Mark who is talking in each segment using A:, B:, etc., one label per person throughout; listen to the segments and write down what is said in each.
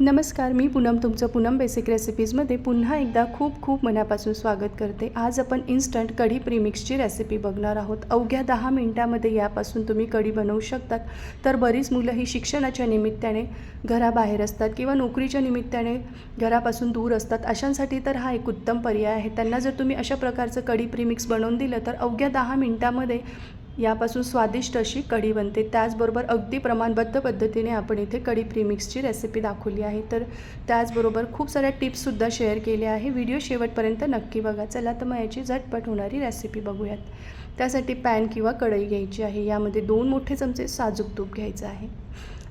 A: नमस्कार मी पूनम तुमचं पूनम बेसिक रेसिपीजमध्ये पुन्हा एकदा खूप खूप मनापासून स्वागत करते. आज आपण इन्स्टंट कढी प्रीमिक्सची रेसिपी बघणार आहोत. अवघ्या दहा मिनटामध्ये यापासून तुम्ही कढी बनवू शकतात. तर बरीच मुलं ही शिक्षणाच्या निमित्ताने घराबाहेर असतात किंवा नोकरीच्या निमित्ताने घरापासून दूर असतात. अशांसाठी तर हा एक उत्तम पर्याय आहे. त्यांना जर तुम्ही अशा प्रकारचं कढी प्रीमिक्स बनवून दिलं तर अवघ्या दहा मिनटामध्ये यापासून स्वादिष्ट अशी कढी बनते. त्याचबरोबर अगदी प्रमाणबद्ध पद्धतीने आपण इथे कढी प्रीमिक्सची रेसिपी दाखवली आहे. तर त्याचबरोबर खूप साऱ्या टिप्ससुद्धा शेअर केल्या आहे. व्हिडिओ शेवटपर्यंत नक्की बघा. चला तर मग याची झटपट होणारी रेसिपी बघूयात. त्यासाठी पॅन किंवा कढई घ्यायची आहे. यामध्ये दोन मोठे चमचे साजूक तूप घ्यायचं आहे.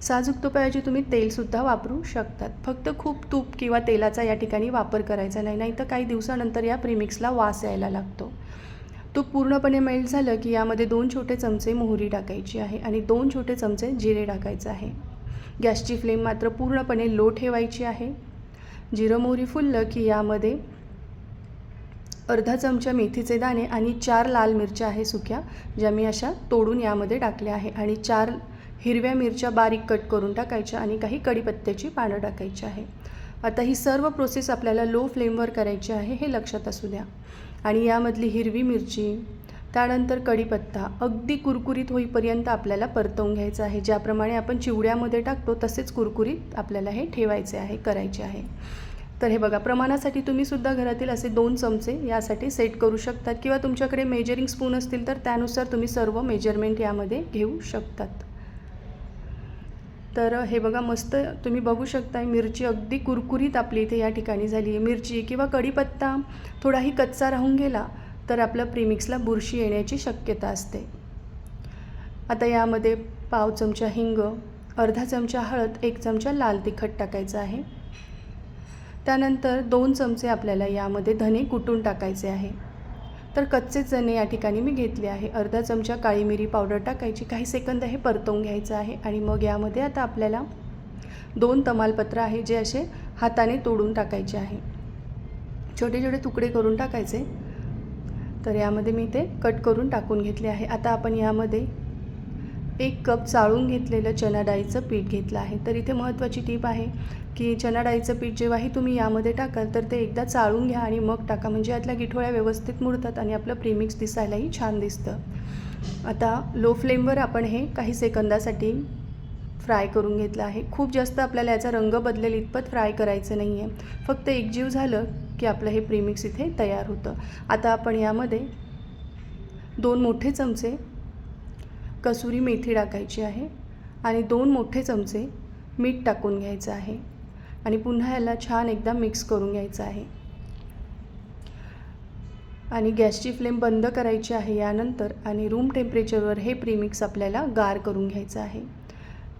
A: साजूक तुपाऐवजी तुम्ही तेलसुद्धा वापरू शकतात. फक्त खूप तूप किंवा तेलाचा या ठिकाणी वापर करायचा नाही. नाही तर काही दिवसानंतर या प्रीमिक्सला वास यायला लागतो. तूप पूर्णपणे मेल्ट झालं की यामध्ये दोन छोटे चमचे मोहरी टाकायची आहे आणि दोन छोटे चमचे जिरे टाकायचं आहे. गॅसची फ्लेम मात्र पूर्णपणे लो ठेवायची आहे. जिरं मोहरी फुललं की यामध्ये अर्धा चमचा मेथीचे दाणे आणि चार लाल मिरच्या आहे सुक्या ज्या मी अशा तोडून यामध्ये टाकल्या आहे. आणि चार हिरव्या मिरच्या बारीक कट करून टाकायच्या आणि काही कढीपत्त्याची पानं टाकायची आहे. आता ही सर्व प्रोसेस आपल्याला लो फ्लेमवर करायची आहे हे लक्षात असू द्या. आणि यामधली हिरवी मिरची त्यानंतर कढीपत्ता अगदी कुरकुरीत होईपर्यंत आपल्याला परतवून घ्यायचं आहे. ज्याप्रमाणे आपण चिवड्यामध्ये टाकतो तसेच कुरकुरीत आपल्याला हे ठेवायचे आहे करायचे आहे. तर हे बघा प्रमाणासाठी तुम्ही सुद्धा घरातील असे दोन चमचे यासाठी सेट करू शकतात. किंवा तुमच्याकडे मेजरिंग स्पून असतील तर त्यानुसार तुम्ही सर्व मेजरमेंट यामध्ये घेऊ शकतात. तर हे बघा मस्त तुम्ही बघू शकता मिरची अगदी कुरकुरीत आपली इथे या ठिकाणी झाली आहे. मिरची किंवा कढीपत्ता थोडाही कच्चा राहून गेला तर आपल्या प्रीमिक्सला बुरशी येण्याची शक्यता असते. आता यामध्ये पाव चमचा हिंग अर्धा चमचा हळद एक चमचा लाल तिखट टाकायचं आहे. त्यानंतर दोन चमचे आपल्याला यामध्ये धने कुटून टाकायचे आहे. तर कच्चे चणे या ठिकाणी मी घेतले आहे. अर्धा चमचा काळी मिरी पावडर टाकायची. काही सेकंद हे परतवून घ्यायचं आहे आणि मग यामध्ये आता आपल्याला दोन तमालपत्र आहे जे असे हाताने तोडून टाकायचे आहे. छोटे छोटे तुकडे करून टाकायचे. तर यामध्ये मी ते कट करून टाकून घेतले आहे. आता आपण यामध्ये एक कप चाळून घेतलेलं चना डाळीचं पीठ घेतलं आहे. तर इथे महत्त्वाची टीप आहे की चना डाळीचं पीठ जेव्हाही तुम्ही यामध्ये टाकाल तर ते एकदा चाळून घ्या आणि मग टाका. म्हणजे यातल्या गिठोळ्या व्यवस्थित मुरतात आणि आपलं प्रीमिक्स दिसायलाही छान दिसतं. आता लो फ्लेमवर आपण हे काही सेकंदासाठी फ्राय करून घेतलं आहे. खूप जास्त आपल्याला याचा रंग बदलेल इतपत फ्राय करायचं नाही आहे फक्त एकजीव झालं की आपलं हे प्रीमिक्स इथे तयार होतं. आता आपण यामध्ये दोन मोठे चमचे कसुरी मेथी टाकायची आहे आणि दोन मोठे चमचे मीठ टाकून घ्यायचं आहे. आणि पुन्हा याला छान एकदा मिक्स करून घ्यायचं आहे. आणि गॅसची फ्लेम बंद करायची आहे यानंतर आणि रूम टेम्परेचरवर हे प्रीमिक्स आपल्याला गार करून घ्यायचं आहे.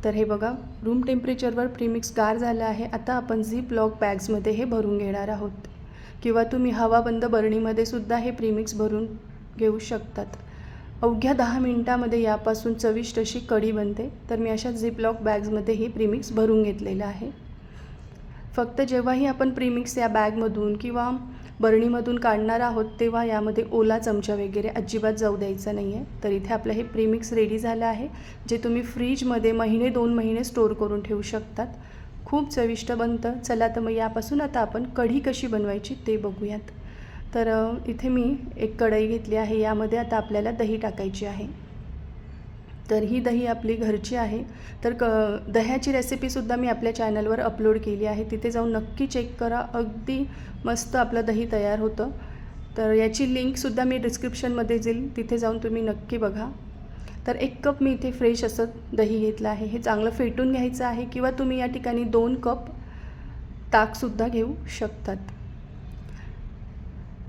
A: तर हे बघा रूम टेम्परेचरवर प्रीमिक्स गार झालं आहे. आता आपण झीप लॉक बॅग्समध्ये हे भरून घेणार आहोत. किंवा तुम्ही हवाबंद बरणीमध्ये सुद्धा हे प्रीमिक्स भरून घेऊ शकतात. अवघ्या दहा मिनटामध्ये यापासून चविष्ट अशी कढी बनते. तर मी अशा झिप लॉक बॅग्समध्ये हे प्रीमिक्स भरून घेतलेलं आहे. फक्त जेव्हाही आपण प्रीमिक्स या बॅगमधून किंवा बरणीमधून काढणार आहोत तेव्हा यामध्ये ओला चमचा वगैरे अजिबात जाऊ द्यायचा नाही आहे तर इथे आपलं हे प्रीमिक्स रेडी झालं आहे जे तुम्ही फ्रीजमध्ये महिने दोन महिने स्टोअर करून ठेवू शकतात. खूप चविष्ट बनतं. चला तर मग यापासून आता आपण कढी कशी बनवायची ते बघूयात. तर इथे मी एक कढई घेतली आहे. यामध्ये आता आपल्याला दही टाकायची आहे. तर ही दही आपली घरची आहे. तर क दह्याची रेसिपीसुद्धा मी आपल्या चॅनलवर अपलोड केली आहे. तिथे जाऊन नक्की चेक करा. अगदी मस्त आपलं दही तयार होतं. तर याची लिंकसुद्धा मी डिस्क्रिप्शनमध्ये देईल. तिथे जाऊन तुम्ही नक्की बघा. तर एक कप मी इथे फ्रेश असं दही घेतलं आहे. हे चांगलं फेटून घ्यायचं आहे किंवा तुम्ही या ठिकाणी दोन कप ताकसुद्धा घेऊ शकतात.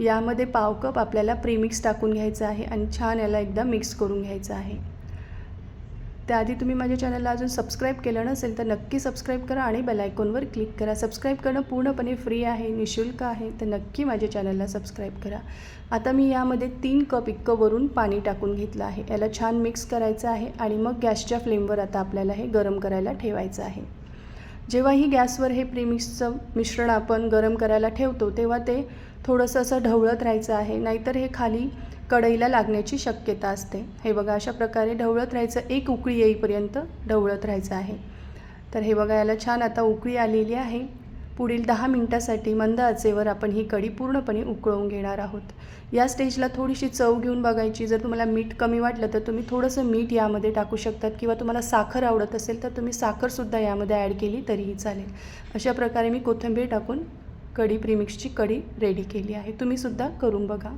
A: यामध्ये पाव कप आपल्याला प्रीमिक्स टाकून घ्यायचं आहे आणि छान याला एकदा मिक्स करून घ्यायचं आहे. त्याआधी तुम्ही माझ्या चॅनलला अजून सबस्क्राईब केलं नसेल तर नक्की सबस्क्राईब करा आणि बेलायकॉनवर क्लिक करा. सबस्क्राईब करणं पूर्णपणे फ्री आहे निशुल्क आहे तर नक्की माझ्या चॅनलला सबस्क्राईब करा. आता मी यामध्ये तीन कप इतकं वरून पाणी टाकून घेतलं आहे. याला छान मिक्स करायचं आहे आणि मग गॅसच्या फ्लेमवर आता आपल्याला हे गरम करायला ठेवायचं आहे. जेव्हाही गॅसवर हे प्रीमिक्सचं मिश्रण आपण गरम करायला ठेवतो तेव्हा ते थोडंसं असं ढवळत राहायचं आहे. नाहीतर हे खाली कढईला लागण्याची शक्यता असते. हे बघा अशा प्रकारे ढवळत राहायचं. एक उकळी येईपर्यंत ढवळत राहायचं आहे. तर हे बघा याला छान आता उकळी आलेली आहे. पुढील दहा मिनटासाठी मंद आचेवर आपण ही कढी पूर्णपणे उकळवून घेणार आहोत. या स्टेजला थोडीशी चव घेऊन बघायची. जर तुम्हाला मीठ कमी वाटलं तर तुम्ही थोडंसं मीठ यामध्ये टाकू शकतात किंवा तुम्हाला साखर आवडत असेल तर तुम्ही साखरसुद्धा यामध्ये ॲड केली तरीही चालेल. अशा प्रकारे मी कोथिंबीर टाकून कढी प्रीमिक्सची कढी रेडी केली आहे. तुम्हीसुद्धा करून बघा.